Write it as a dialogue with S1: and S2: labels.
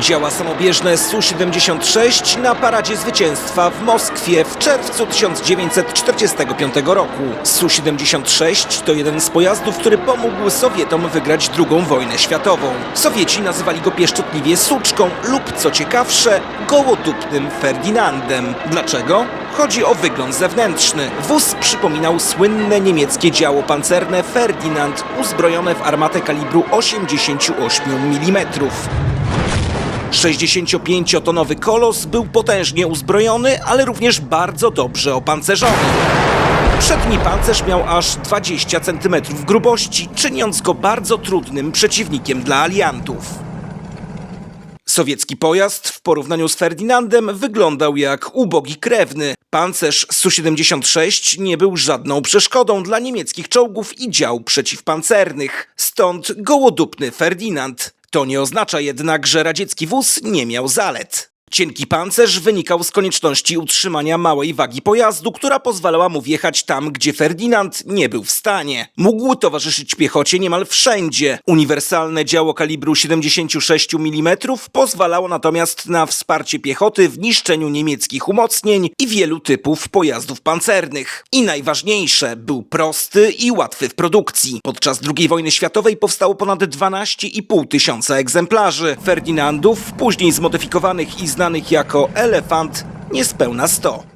S1: Działa samobieżne Su-76 na paradzie zwycięstwa w Moskwie w czerwcu 1945 roku. Su-76 to jeden z pojazdów, który pomógł Sowietom wygrać II wojnę światową. Sowieci nazywali go pieszczotliwie Suczką lub, co ciekawsze, gołodupnym Ferdynandem. Dlaczego? Chodzi o wygląd zewnętrzny. Wóz przypominał słynne niemieckie działo pancerne Ferdinand, uzbrojone w armatę kalibru 88 mm. 65-tonowy kolos był potężnie uzbrojony, ale również bardzo dobrze opancerzony. Przedni pancerz miał aż 20 cm grubości, czyniąc go bardzo trudnym przeciwnikiem dla aliantów. Sowiecki pojazd w porównaniu z Ferdynandem wyglądał jak ubogi krewny. Pancerz Su-76 nie był żadną przeszkodą dla niemieckich czołgów i dział przeciwpancernych. Stąd gołodupny Ferdynand. To nie oznacza jednak, że radziecki wóz nie miał zalet. Cienki pancerz wynikał z konieczności utrzymania małej wagi pojazdu, która pozwalała mu wjechać tam, gdzie Ferdynand nie był w stanie. Mógł towarzyszyć piechocie niemal wszędzie. Uniwersalne działo kalibru 76 mm pozwalało natomiast na wsparcie piechoty w niszczeniu niemieckich umocnień i wielu typów pojazdów pancernych. I najważniejsze, był prosty i łatwy w produkcji. Podczas II wojny światowej powstało ponad 12,5 tysiąca egzemplarzy. Ferdynandów, później zmodyfikowanych i znanych jako Elefant, niespełna 100.